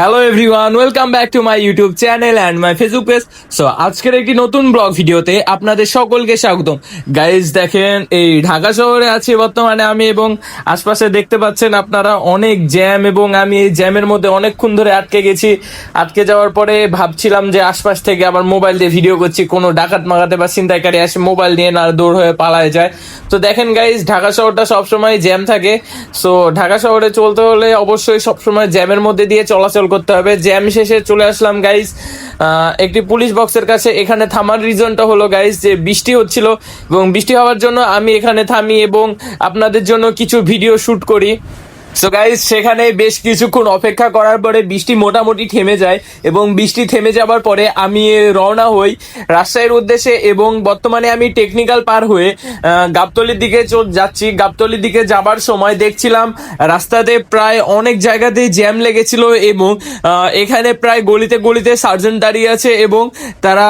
Hello everyone welcome back to my YouTube channel and my Facebook page so আজকের একটি নতুন blog ভিডিওতে আপনাদের সকলকে স্বাগতম। গাইজ দেখেন, এই ঢাকা শহরে আছি বর্তমানে আমি এবং আশপাশে দেখতে পাচ্ছেন আপনারা অনেক জ্যাম এবং আমি এই জ্যামের মধ্যে অনেকক্ষণ ধরে আটকে গেছি। আটকে যাওয়ার পরে ভাবছিলাম যে আশপাশ থেকে আবার মোবাইল দিয়ে ভিডিও করছি, কোনো ডাকাত মাগাতে বা ছিনতাইকারী আসে মোবাইল নিয়ে না দৌড় হয়ে পালায় যায়। তো দেখেন গাইজ ঢাকা শহরটা সবসময় জ্যাম থাকে। সো ঢাকা শহরে চলতে হলে অবশ্যই সবসময় জ্যামের মধ্যে দিয়ে চলাচল করতে হবে। জ্যাম শেষে চলে আসলাম গাইজ একটি পুলিশ বক্সের কাছে এখানে থামার রিজনটা হলো গাইজ যে বৃষ্টি হচ্ছিল এবং বৃষ্টি হওয়ার জন্য আমি এখানে থামি এবং আপনাদের জন্য কিছু ভিডিও শ্যুট করি। সো গাইজ সেখানে বেশ কিছুক্ষণ অপেক্ষা করার পরে বৃষ্টি মোটামুটি থেমে যায় এবং বৃষ্টি থেমে যাবার পরে আমি রওনা হই রাজশাহীর উদ্দেশ্যে এবং বর্তমানে আমি টেকনিক্যাল পার হয়ে গাবতলির দিকে যাচ্ছি। গাবতলির দিকে যাবার সময় দেখছিলাম রাস্তাতে প্রায় অনেক জায়গাতেই জ্যাম লেগেছিল এবং এখানে প্রায় গলিতে গলিতে সার্জেন্ট দাঁড়িয়ে আছে এবং তারা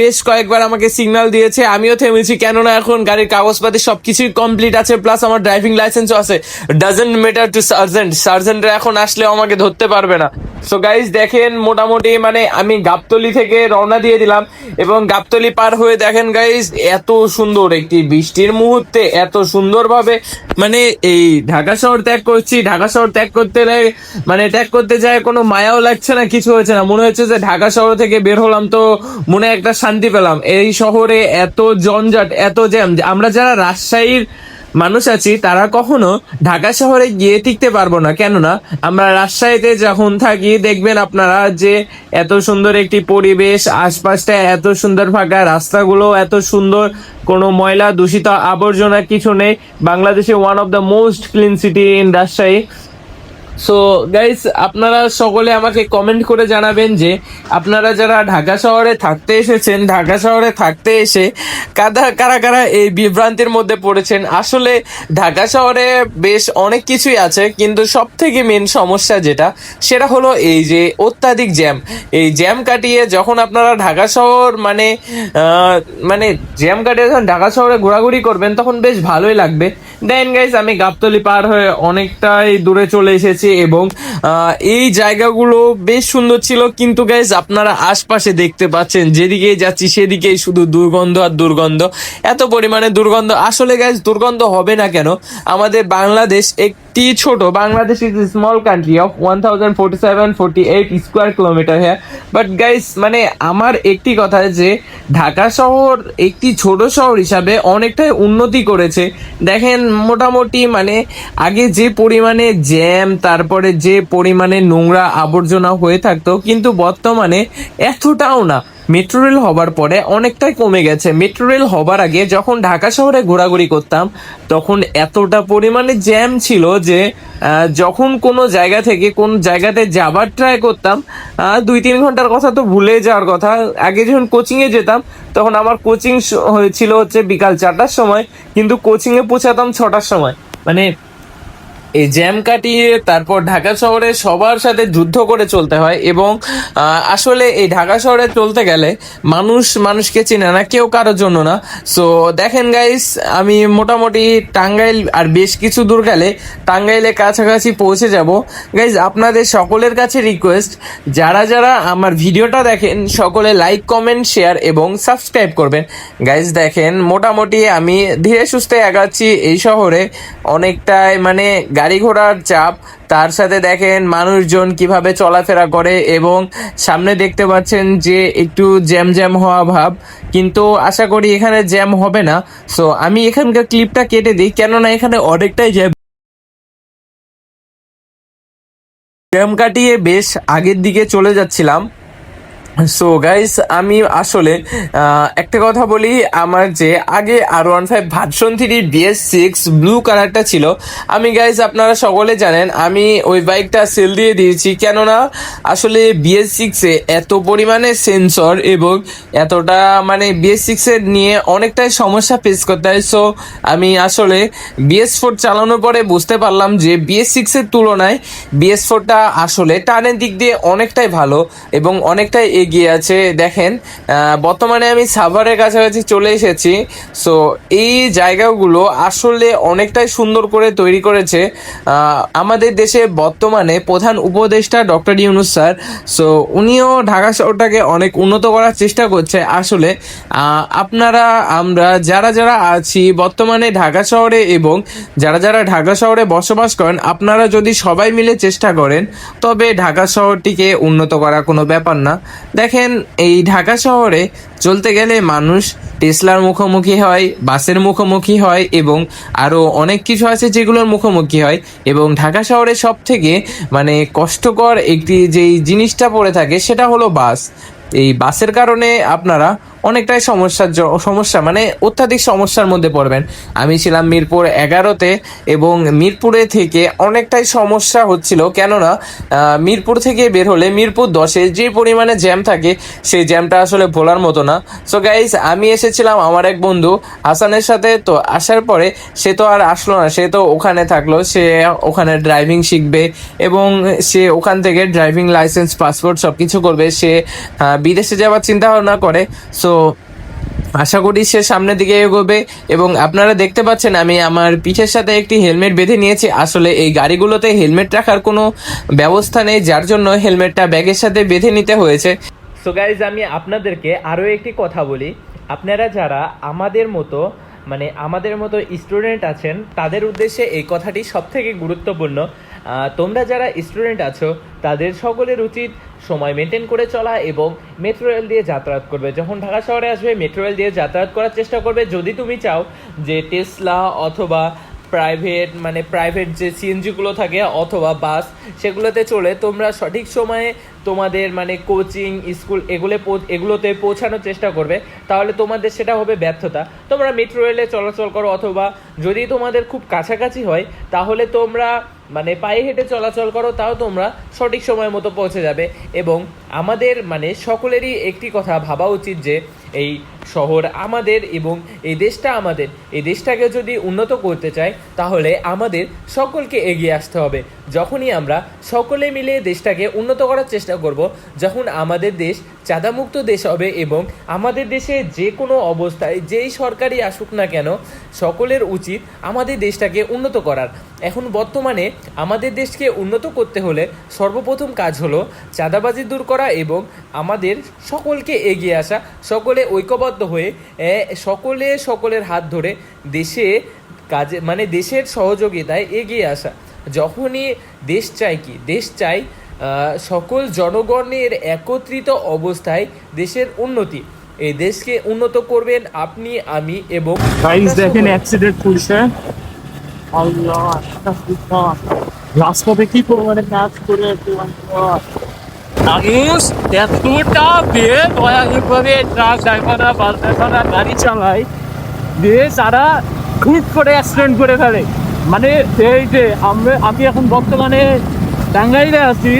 বেশ কয়েকবার আমাকে সিগন্যাল দিয়েছে। আমিও থেমেছি। কেননা এখন গাড়ির কাগজপাতি সবকিছুই কমপ্লিট আছে প্লাস আমার ড্রাইভিং লাইসেন্সও আছে। ডাজেন্ট ম্যাটার টু সার্জেন্ট, সার্জেন্টরা এখন আসলেও আমাকে ধরতে পারবে না। সো গাইজ দেখেন মোটামুটি মানে আমি গাবতলি থেকে রওনা দিয়ে দিলাম এবং গাবতলি পার হয়ে দেখেন গাইজ এত সুন্দর একটি বৃষ্টির মুহূর্তে, এত সুন্দরভাবে মানে এই ঢাকা শহর ত্যাগ করছি। ঢাকা শহর ত্যাগ করতে মানে ত্যাগ করতে যায় কোনো মায়াও লাগছে না, কিছু হচ্ছে না। মনে হচ্ছে যে ঢাকা শহর থেকে বের হলাম তো মনে একটা শান্তি পেলাম। এই শহরে এত জঞ্জাট, এত জ্যাম। আমরা যারা রাজশাহীর মানুষ আছি, তারা কখনো ঢাকা শহরে গিয়ে টিকতে পারব না। কেননা, আমরা রাজশাহীতে যখন থাকি, দেখবেন আপনারা যে এত সুন্দর একটি পরিবেশ, আশপাশটা এত সুন্দর ফাঁকা, রাস্তাগুলো এত সুন্দর, কোনো ময়লা দূষিত আবর্জনা কিছু নেই। বাংলাদেশে one of the most clean city in Rajshahi so guys আপনারা সকলে আমাকে কমেন্ট করে জানাবেন যে আপনারা যারা ঢাকা শহরে থাকতে এসেছেন, ঢাকা শহরে থাকতে এসে কাদা, কারা কারা এই বিভ্রান্তির মধ্যে পড়েছেন? আসলে ঢাকা শহরে বেশ অনেক কিছুই আছে, কিন্তু সব থেকে মেন সমস্যা যেটা, সেটা হলো এই যে অত্যাধিক জ্যাম। এই জ্যাম কাটিয়ে যখন আপনারা ঢাকা শহর মানে মানে জ্যাম কাটিয়ে যখন ঢাকা শহরে ঘোরাঘুরি করবেন, তখন বেশ ভালোই লাগবে। দেন গাইস আমি গাবতলি পার হয়ে অনেকটাই দূরে চলে এসেছি। এবং আহ, এই জায়গাগুলো বেশ সুন্দর ছিল। কিন্তু গাইস আপনারা আশপাশে দেখতে পাচ্ছেন যেদিকে যাচ্ছি সেদিকেই শুধু দুর্গন্ধ আর দুর্গন্ধ। এত পরিমাণে দুর্গন্ধ। আসলে গাইস দুর্গন্ধ হবে না কেন? আমাদের বাংলাদেশ একটি ছোট, Bangladesh is small country of one thousand forty seven forty eight square kilometre হ্যাঁ বাট গাইস মানে আমার একটি কথা যে, ঢাকা শহর একটি ছোট শহর হিসাবে অনেকটাই উন্নতি করেছে। দেখেন মোটামুটি মানে আগে যে পরিমাণে জ্যাম, তারপরে যে পরিমাণে নোংরা আবর্জনা হয়ে থাকতো, কিন্তু বর্তমানে এতটাও না। মেট্রো রেল হবার পরে অনেকটাই কমে গেছে। মেট্রো রেল হবার আগে যখন ঢাকা শহরে ঘোরাঘুরি করতাম, তখন এতটা পরিমাণে জ্যাম ছিল যে যখন কোনো জায়গা থেকে কোন জায়গাতে যাবার ট্রাই করতাম দুই তিন ঘণ্টার কথা তো ভুলে যাওয়ার কথা। আগে যখন কোচিংয়ে যেতাম, তখন আমার কোচিং হয়েছিল হচ্ছে বিকাল চারটার সময়, কিন্তু কোচিংয়ে পৌঁছাতাম ছটার সময়। মানে এই জ্যাম কাটিয়ে তারপর ঢাকা শহরে সবার সাথে যুদ্ধ করে চলতে হয় এবং আসলে এই ঢাকা শহরে চলতে গেলে মানুষ মানুষকে চেনে না, কেউ কারোর জন্য না। সো দেখেন গাইস আমি মোটামুটি টাঙ্গাইল আর বেশ কিছু দূর গেলে টাঙ্গাইলে কাছাকাছি পৌঁছে যাব। গাইজ আপনাদের সকলের কাছে রিকোয়েস্ট যারা যারা আমার ভিডিওটা দেখেন, সকলে লাইক কমেন্ট শেয়ার এবং সাবস্ক্রাইব করবেন। গাইজ দেখেন, মোটামুটি আমি ধীরে সুস্থে এগাচ্ছি এই শহরে। অনেকটাই মানে গাড়ি ঘোড়ার চাপ। তার সাথে দেখেন মানুষজন কীভাবে চলাফেরা করে এবং সামনে দেখতে পাচ্ছেন যে একটু জ্যাম জ্যাম হওয়া ভাব। কিন্তু আশা করি এখানে জ্যাম হবে না। সো আমি এখানকার ক্লিপটা কেটে দিই। কেননা এখানে অনেকটাই জ্যাম। জ্যাম কাটিয়ে বেশ আগের দিকে চলে যাচ্ছিলাম। সো গাইস আমি আসলে একটা কথা বলি, আমার যে আগে আর one five version three BS six blue কালারটা ছিল, আমি গাইস আপনারা সকলে জানেন, আমি ওই বাইকটা সেল দিয়ে দিয়েছি, কেননা আসলে বিএস সিক্সে এত পরিমাণে সেন্সর এবং এতটা মানে বিএস সিক্সের নিয়ে অনেকটাই সমস্যা ফেস করতে হয়। সো আমি আসলে বিএস ফোর চালানোর পরে বুঝতে পারলাম যে বিএস সিক্সের তুলনায় বিএস ফোরটা আসলে টানের দিক দিয়ে অনেকটাই ভালো এবং অনেকটাই এগিয়ে আছে দেখেন বর্তমানে আমি সাভারের কাছাকাছি চলে এসেছি সো এই জায়গাগুলো আসলে অনেকটাই সুন্দর করে তৈরি করেছে। আমাদের দেশে বর্তমানে প্রধান উপদেষ্টা ডক্টর ইউনুস স্যার সো উনিও ঢাকা শহরটাকে অনেক উন্নত করার চেষ্টা করছে। আসলে আপনারা, আমরা যারা যারা আছি বর্তমানে ঢাকা শহরে এবং যারা যারা ঢাকা শহরে বসবাস করেন, আপনারা যদি সবাই মিলে চেষ্টা করেন, তবে ঢাকা শহরটিকে উন্নত করা কোনো ব্যাপার না। দেখেন, এই ঢাকা শহরে চলতে গেলে মানুষ টেসলার মুখোমুখি হয়, বাসের মুখোমুখি হয় এবং আরও অনেক কিছু আছে যেগুলোর মুখোমুখি হয় এবং ঢাকা শহরে সব থেকে মানে কষ্টকর একটি যেই জিনিসটা পড়ে থাকে সেটা হলো বাস। এই বাসের কারণে আপনারা অনেকটাই সমস্যার সমস্যা মানে অত্যাধিক সমস্যার মধ্যে পড়বেন। আমি ছিলাম মিরপুর এগারোতে এবং মিরপুরে থেকে অনেকটাই সমস্যা হচ্ছিল। কেননা মিরপুর থেকে বের হলে মিরপুর দশে যে পরিমাণে জ্যাম থাকে, সেই জ্যামটা আসলে ভোলার মতো না। সো গাইজ আমি এসেছিলাম আমার এক বন্ধু হাসানের সাথে। তো আসার পরে সে তো আর আসলো না, সে তো ওখানে থাকল। সে ওখানে ড্রাইভিং শিখবে এবং সে ওখান থেকে ড্রাইভিং লাইসেন্স পাসপোর্ট সব কিছু করবে। সে বিদেশে যাওয়ার চিন্তা ভাবনা করে। সো আশা করি সে সামনের দিকে এগোবে এবং আপনারা দেখতে পাচ্ছেন আমি আমার পিঠের সাথে একটি হেলমেট বেঁধে নিয়েছি। আসলে এই গাড়িগুলোতে হেলমেট রাখার কোনো ব্যবস্থা নেই, যার জন্য হেলমেটটা ব্যাগের সাথে বেঁধে নিতে হয়েছে। সো গাইজ আমি আপনাদেরকে আরও একটি কথা বলি। আপনারা যারা আমাদের মতো মানে আমাদের মতো স্টুডেন্ট আছেন, তাদের উদ্দেশ্যে এই কথাটি সব থেকে গুরুত্বপূর্ণ। তোমরা যারা স্টুডেন্ট আছো, তাদের সকলের উচিত সময় মেনটেন করে চলা এবং মেট্রো রেল দিয়ে যাতায়াত করবে। যখন ঢাকা শহরে আসবে মেট্রো রেল দিয়ে যাতায়াত করার চেষ্টা করবে। যদি তুমি চাও যে টেসলা অথবা প্রাইভেট মানে প্রাইভেট যে সিএনজিগুলো থাকে অথবা বাস সেগুলোতে চলে তোমরা সঠিক সময়ে তোমাদের মানে কোচিং স্কুল এগুলো এগুলোতে পৌঁছানোর চেষ্টা করবে। তাহলে তোমাদের সেটা হবে ব্যর্থতা। তোমরা মেট্রো রেলে চলাচল করো অথবা যদি তোমাদের খুব কাছাকাছি হয়, তাহলে তোমরা মানে পায়ে হেঁটে চলাচল করো, তাও তোমরা সঠিক সময় মতো পৌঁছে যাবে। এবং আমাদের মানে সকলেরই একটি কথা ভাবা উচিত যে, এই শহর আমাদের এবং এই দেশটা আমাদের। এই দেশটাকে যদি উন্নত করতে চাই, তাহলে আমাদের সকলকে এগিয়ে আসতে হবে। যখনই আমরা সকলে মিলে দেশটাকে উন্নত করার চেষ্টা করব, যখন আমাদের দেশ চাঁদামুক্ত দেশ হবে এবং আমাদের দেশে যে কোনো অবস্থায় যেই সরকারই আসুক না কেন, সকলের উচিত আমাদের দেশটাকে উন্নত করার। এখন বর্তমানে আমাদের দেশকে উন্নত করতে হলে সর্বপ্রথম কাজ হলো চাঁদাবাজি দূর করা এবং আমাদের সকলকে এগিয়ে আসা, সকলে ঐক্যবদ্ধ হয়ে সকলে সকলের হাত ধরে দেশে কাজে মানে দেশের সহযোগিতায় এগিয়ে আসা। যখনই দেশ চাই কি? দেশ চাই সকল জনগণের একত্রিত অবস্থায় দেশের উন্নতি। এই দেশকে উন্নত করবেন আপনি আমি এবং গাইস দেখেন অ্যাক্সিডেন্ট করছে আল্লাহ আস্তাগফিরুল্লাহ। কি পরিমাণে কাজ করে মানুষ এতটা বেয়ে ভয়ানকভাবে ট্রাক ড্রাইভাররা, বাস ড্রাইভাররা গাড়ি চালায়। যে তারা খুব করে অ্যাক্সিডেন্ট করে ফেলে। মানে এই যে আমরা, আমি এখন বর্তমানে টাঙ্গাইলে আছি,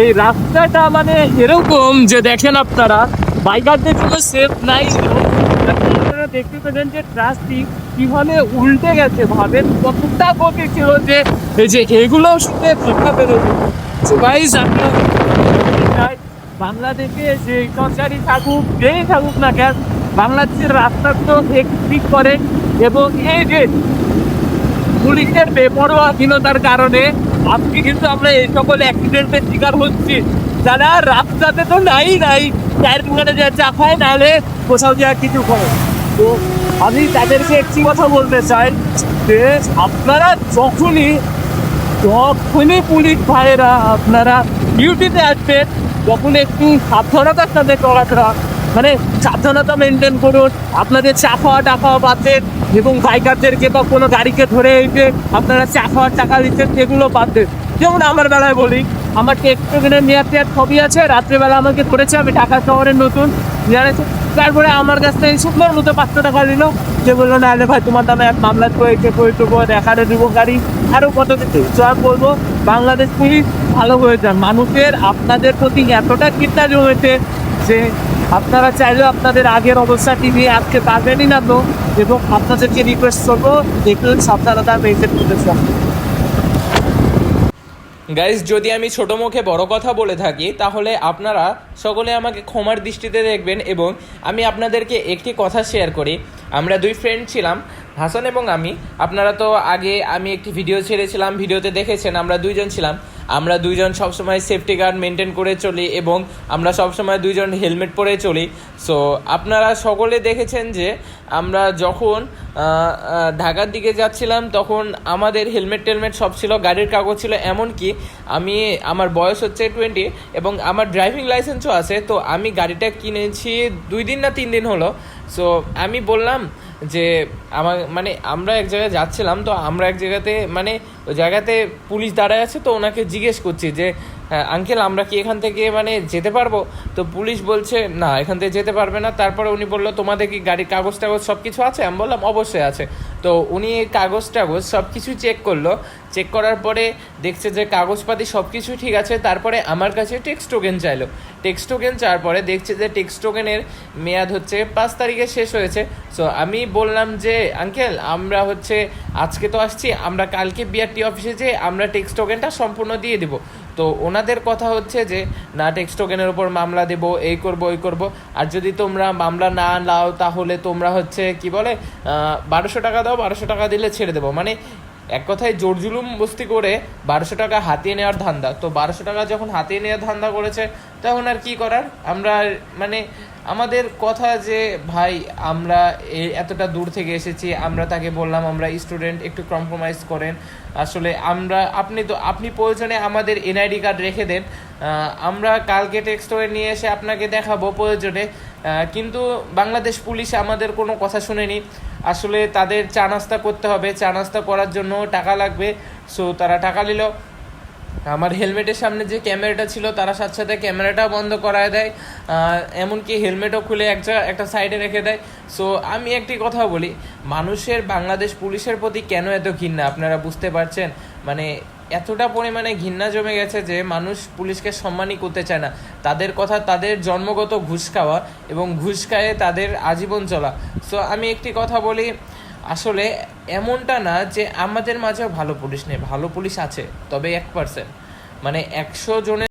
এই রাস্তাটা মানে এরকম যে দেখেন আপনারা, বাইকারদের জন্য সেফ নাই। আপনারা দেখতে পেলেন যে ট্রাকটি কীভাবে উল্টে গেছে। ভাবেন কতটা গতি ছিল যে, এই যে এগুলো শুনে ধোকা বেরোবে। গাইজ আপনারা বাংলাদেশে যে সরকারি থাকুক যেই থাকুক না কেন, বাংলাদেশের রাস্তাগুলো এক- ঠিক করে এবং এই যে পুলিশের বেপরোয়াহীনতার কারণে আজকে কিন্তু আমরা এই সকল অ্যাক্সিডেন্টের শিকার হচ্ছি। যারা রাস্তাতে তো নাই নাই টায়ার দোকানে যা চা খায়, নাহলে কোথাও যা কিছু করে তো আমি তাদেরকে একটি কথা বলতে চাই যে আপনারা যখনই যখনই পুলিশ ভাইয়েরা আপনারা ডিউটিতে আসবেন তখন একটু সাবধানতার সাথে চলাফেরা মানে সাবধানতা মেনটেন করুন। আপনাদের চা খাওয়া, টা খাওয়া বাদ এবং বাইকারদেরকে বা কোনো গাড়িকে ধরে এসে আপনারা চা খাওয়ার টাকা দিচ্ছেন, সেগুলো বাদ দেন। যেমন আমার বেলায় বলি আমার টেকটোকেনের নেয়ার টেয়ার ছবি আছে, রাত্রেবেলা আমাকে করেছে আমি ঢাকা শহরের নতুন জানেন তারপরে আমার কাছ থেকে শুকনোর মতো পাঁচশো টাকা নিল যে বলল, না ভাই, তোমার নামে এক মামলা করে দেবো দেখারে দেবো গাড়ি আরও কত কিছু আমি বলব বাংলাদেশ পুলিশ ভালো হয়ে যান মানুষের আপনাদের প্রতি এতটা চিন্তা জমেছে যে আপনারা চাইলেও আপনাদের আগের অবস্থাটি নিয়ে আজকে পারবেনই না তো। এবং আপনাদেরকে রিকোয়েস্ট করব একটু সাবধানতা মেনটেন করতে গাইজ যদি আমি ছোট মুখে বড় কথা বলে থাকি, তাহলে আপনারা সকলে আমাকে ক্ষমার দৃষ্টিতে দেখবেন এবং আমি আপনাদেরকে একটি কথা শেয়ার করি। আমরা দুই ফ্রেন্ড ছিলাম হাসান এবং আমি, আপনারা তো আগে আমি একটি ভিডিও ছেড়েছিলাম ভিডিওতে দেখেছেন, আমরা দুইজন ছিলাম। আমরা দুইজন সবসময় সেফটি গার্ড মেনটেন করে চলি এবং আমরা সবসময় দুইজন হেলমেট পরে চলি। সো আপনারা সকলে দেখেছেন যে আমরা যখন ঢাকার দিকে যাচ্ছিলাম, তখন আমাদের হেলমেট টেলমেট সব ছিল, গাড়ির কাগজ ছিল, এমনকি আমি, আমার বয়স হচ্ছে টোয়েন্টি এবং আমার ড্রাইভিং লাইসেন্সও আছে, তো আমি গাড়িটা কিনেছি দুই দিন না তিন দিন হলো। সো আমি বললাম যে, আমার মানে আমরা এক জায়গায় যাচ্ছিলাম, তো আমরা এক জায়গাতে মানে ওই জায়গাতে পুলিশ দাঁড়ায় আছে, তো ওনাকে জিজ্ঞেস করছি যে আঙ্কেল, আমরা কি এখান থেকে মানে যেতে পারব? তো পুলিশ বলছে, না, এখান থেকে যেতে পারবে না। তারপরে উনি বলল, তোমাদের কি গাড়ির কাগজ টাগজ সব কিছু আছে? আমি বললাম, অবশ্যই আছে। তো উনি এই কাগজ টাগজ সব কিছু চেক করল। চেক করার পরে দেখছে যে কাগজপাতি সব কিছু ঠিক আছে। তারপরে আমার কাছে টেক্সট টোকেন চাইলো। টেক্সট টোকেন চাওয়ার পরে দেখছে যে টেক্সট টোকেনের মেয়াদ হচ্ছে পাঁচ তারিখে শেষ হয়েছে। সো আমি বললাম যে, আঙ্কেল, আমরা হচ্ছে, আজকে তো আসছি, আমরা কালকে বিআরটি অফিসে যে আমরা টেক্সট টোকেনটা সম্পূর্ণ দিয়ে দিব। তো ওনাদের কথা হচ্ছে যে, না, টেক্সটোকেনের ওপর মামলা দেব, এই করব, ওই করব। আর যদি তোমরা মামলা না নাও, তাহলে তোমরা হচ্ছে, কি বলে বারোশো টাকা দাও, বারোশো টাকা দিলে ছেড়ে দেবো। মানে এক কথায় জোরজুলুম বস্তি করে বারোশো টাকা হাতিয়ে নেওয়ার ধান্দা। তো বারোশো টাকা যখন হাতিয়ে নেওয়ার ধান্দা করেছে, তখন আর কি করার? আমরা মানে আমাদের কথা যে, ভাই, আমরা এতটা দূর থেকে এসেছি, আমরা তাকে বললাম, আমরা স্টুডেন্ট একটু কম্প্রোমাইজ করেন। আসলে আমরা, আপনি তো, আপনি প্রয়োজনে আমাদের এনআইডি কার্ড রেখে দেন। আমরা কালকে টেক্সট হয়ে নিয়ে এসে আপনাকে দেখাবো প্রয়োজনে। কিন্তু বাংলাদেশ পুলিশ আমাদের কোনো কথা শুনেনি। আসলে তাদের চা নাস্তা করতে হবে। চা নাস্তা করার জন্য টাকা লাগবে। সো, তারা টাকা নিল। আমার হেলমেটের সামনে যে ক্যামেরাটা ছিল, তারা সাথে সাথে ক্যামেরাটাও বন্ধ করায় দেয় এমনকি হেলমেটও খুলে একটা একটা সাইডে রেখে দেয়। সো আমি একটি কথা বলি, মানুষের বাংলাদেশ পুলিশের প্রতি কেন এত ঘৃণা? আপনারা বুঝতে পারছেন? মানে এতটা পরিমাণে ঘৃণা জমে গেছে যে মানুষ পুলিশকে সম্মানই করতে চায় না। তাদের কথা, তাদের জন্মগত ঘুষ খাওয়া এবং ঘুষ খায়ে তাদের আজীবন চলা। সো আমি একটি কথা বলি আসলে এমনটা না যে আমাদের মাঝেও ভালো পুলিশ নেই, ভালো পুলিশ আছে, তবে এক পার্সেন্ট মানে একশো জনের